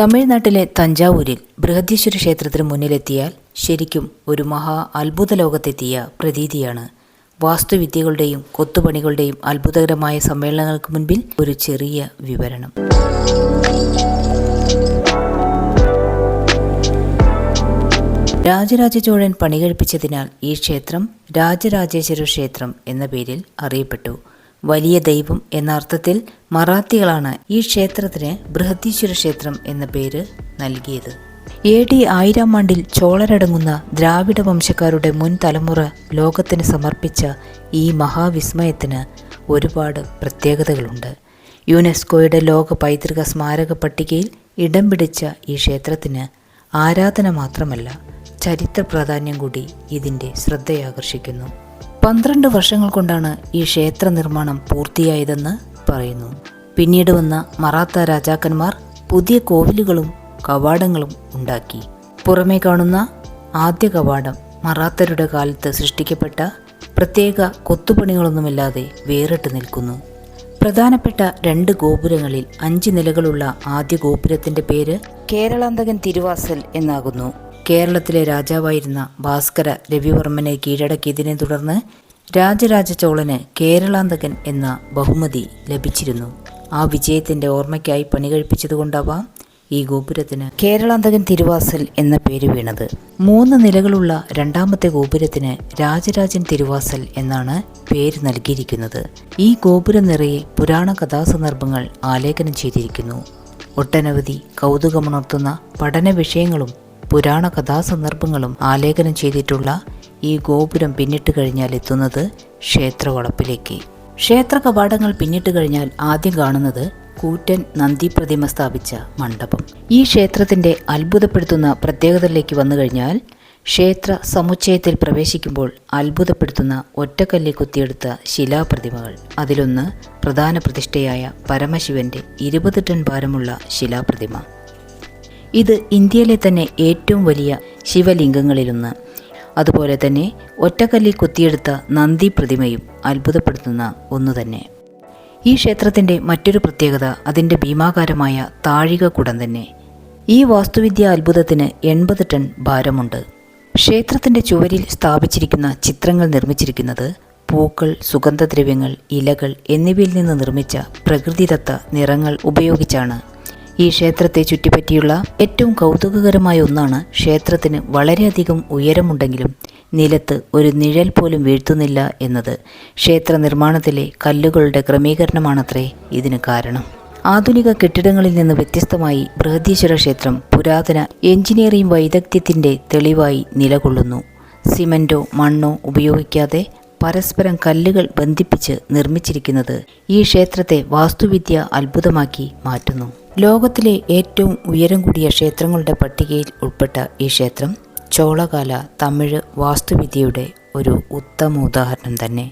തമിഴ്നാട്ടിലെ തഞ്ചാവൂരിൽ ബൃഹദീശ്വര ക്ഷേത്രത്തിന് മുന്നിലെത്തിയാൽ ശരിക്കും ഒരു മഹാ അത്ഭുത ലോകത്തെത്തിയ പ്രതീതിയാണ്. വാസ്തുവിദ്യകളുടെയും കൊത്തുപണികളുടെയും അത്ഭുതകരമായ സമ്മേളനങ്ങൾക്ക് മുൻപിൽ ഒരു ചെറിയ വിവരണം. രാജരാജ ചോഴൻ പണികഴിപ്പിച്ചതിനാൽ ഈ ക്ഷേത്രം രാജരാജേശ്വര ക്ഷേത്രം എന്ന പേരിൽ അറിയപ്പെട്ടു. വലിയ ദൈവം എന്ന അർത്ഥത്തിൽ മറാത്തികളാണ് ഈ ക്ഷേത്രത്തിന് ബൃഹദീശ്വര ക്ഷേത്രം എന്ന പേര് നൽകിയത്. എ ഡി ആയിരം ആണ്ടിൽ ചോളരടങ്ങുന്ന ദ്രാവിഡ വംശക്കാരുടെ മുൻ തലമുറ ലോകത്തിന് സമർപ്പിച്ച ഈ മഹാവിസ്മയത്തിന് ഒരുപാട് പ്രത്യേകതകളുണ്ട്. യുനെസ്കോയുടെ ലോക പൈതൃക സ്മാരക പട്ടികയിൽ ഇടം പിടിച്ച ഈ ക്ഷേത്രത്തിന് ആരാധന മാത്രമല്ല ചരിത്ര പ്രാധാന്യം കൂടി ഇതിന്റെ ശ്രദ്ധയാകർഷിക്കുന്നു. പന്ത്രണ്ട് വർഷങ്ങൾ കൊണ്ടാണ് ഈ ക്ഷേത്ര നിർമ്മാണം പൂർത്തിയായതെന്ന് പറയുന്നു. പിന്നീട് വന്ന മറാത്ത രാജാക്കന്മാർ പുതിയ കോവിലുകളും കവാടങ്ങളും ഉണ്ടാക്കി. പുറമേ കാണുന്ന ആദ്യ കവാടം മറാത്തരുടെ കാലത്ത് സൃഷ്ടിക്കപ്പെട്ട പ്രത്യേക കൊത്തുപണികളൊന്നുമില്ലാതെ വേറിട്ട് നിൽക്കുന്നു. പ്രധാനപ്പെട്ട രണ്ട് ഗോപുരങ്ങളിൽ അഞ്ച് നിലകളുള്ള ആദ്യ ഗോപുരത്തിന്റെ പേര് കേരളാന്തകൻ തിരുവാസൽ എന്നാകുന്നു. കേരളത്തിലെ രാജാവായിരുന്ന ഭാസ്കര രവിവർമ്മനെ കീഴടക്കിയതിനെ തുടർന്ന് രാജരാജ ചോളന് കേരളാന്തകൻ എന്ന ബഹുമതി ലഭിച്ചിരുന്നു. ആ വിജയത്തിന്റെ ഓർമ്മയ്ക്കായി പണി കഴിപ്പിച്ചതുകൊണ്ടാവാം ഈ ഗോപുരത്തിന് കേരളാന്തകൻ തിരുവാസൽ എന്ന പേര് വീണത്. മൂന്ന് നിലകളുള്ള രണ്ടാമത്തെ ഗോപുരത്തിന് രാജരാജൻ തിരുവാസൽ എന്നാണ് പേര് നൽകിയിരിക്കുന്നത്. ഈ ഗോപുരം നിറയെ പുരാണ കഥാസന്ദർഭങ്ങൾ ആലേഖനം ചെയ്തിരിക്കുന്നു. ഒട്ടനവധി കൗതുകമുണർത്തുന്ന പഠന വിഷയങ്ങളും പുരാണ കഥാസന്ദർഭങ്ങളും ആലേഖനം ചെയ്തിട്ടുള്ള ഈ ഗോപുരം പിന്നിട്ട് കഴിഞ്ഞാൽ എത്തുന്നത് ക്ഷേത്രവളപ്പിലേക്ക്. ക്ഷേത്ര കവാടങ്ങൾ പിന്നിട്ട് കഴിഞ്ഞാൽ ആദ്യം കാണുന്നത് കൂറ്റൻ നന്ദി പ്രതിമ സ്ഥാപിച്ച മണ്ഡപം. ഈ ക്ഷേത്രത്തിന്റെ അത്ഭുതപ്പെടുത്തുന്ന പ്രത്യേകതയിലേക്ക് വന്നു കഴിഞ്ഞാൽ ക്ഷേത്ര സമുച്ചയത്തിൽ പ്രവേശിക്കുമ്പോൾ അത്ഭുതപ്പെടുത്തുന്ന ഒറ്റക്കല്ലിൽ കുത്തിയെടുത്ത ശിലാപ്രതിമകൾ. അതിലൊന്ന് പ്രധാന പ്രതിഷ്ഠയായ പരമശിവന്റെ ഇരുപത് ടൺ ഭാരമുള്ള ശിലാപ്രതിമ. ഇത് ഇന്ത്യയിലെ തന്നെ ഏറ്റവും വലിയ ശിവലിംഗങ്ങളിലൊന്ന്. അതുപോലെ തന്നെ ഒറ്റക്കല്ലിൽ കുത്തിയെടുത്ത നന്ദി പ്രതിമയും അത്ഭുതപ്പെടുത്തുന്ന ഒന്നു തന്നെ. ഈ ക്ഷേത്രത്തിന്റെ മറ്റൊരു പ്രത്യേകത അതിന്റെ ഭീമാകാരമായ താഴിക കുടം തന്നെ. ഈ വാസ്തുവിദ്യ അത്ഭുതത്തിന് എൺപത് ടൺ ഭാരമുണ്ട്. ക്ഷേത്രത്തിന്റെ ചുവരിൽ സ്ഥാപിച്ചിരിക്കുന്ന ചിത്രങ്ങൾ നിർമ്മിച്ചിരിക്കുന്നത് പൂക്കൾ സുഗന്ധദ്രവ്യങ്ങൾ ഇലകൾ എന്നിവയിൽ നിന്ന് നിർമ്മിച്ച പ്രകൃതിദത്ത നിറങ്ങൾ ഉപയോഗിച്ചാണ് ഈ ക്ഷേത്രത്തെ ചുറ്റിപ്പറ്റിയുള്ള ഏറ്റവും കൗതുകകരമായ ഒന്നാണ് ക്ഷേത്രത്തിന് വളരെയധികം ഉയരമുണ്ടെങ്കിലും നിലത്ത് ഒരു നിഴൽ പോലും വീഴ്ത്തുന്നില്ല എന്നത്. ക്ഷേത്ര നിർമ്മാണത്തിലെ കല്ലുകളുടെ ക്രമീകരണമാണത്രേ ഇതിന് കാരണം. ആധുനിക കെട്ടിടങ്ങളിൽ നിന്ന് വ്യത്യസ്തമായി ബൃഹദീശ്വര ക്ഷേത്രം പുരാതന എഞ്ചിനീയറിംഗ് വൈദഗ്ധ്യത്തിന്റെ തെളിവായി നിലകൊള്ളുന്നു. സിമന്റോ മണ്ണോ ഉപയോഗിക്കാതെ പരസ്പരം കല്ലുകൾ ബന്ധിപ്പിച്ച് നിർമ്മിച്ചിരിക്കുന്നത് ഈ ക്ഷേത്രത്തെ വാസ്തുവിദ്യ അത്ഭുതമാക്കി മാറ്റുന്നു. ലോകത്തിലെ ഏറ്റവും ഉയരം കൂടിയ ക്ഷേത്രങ്ങളുടെ പട്ടികയിൽ ഉൾപ്പെട്ട ഈ ക്ഷേത്രം ചോളകാല തമിഴ് വാസ്തുവിദ്യയുടെ ഒരു ഉത്തമ ഉദാഹരണം തന്നെ.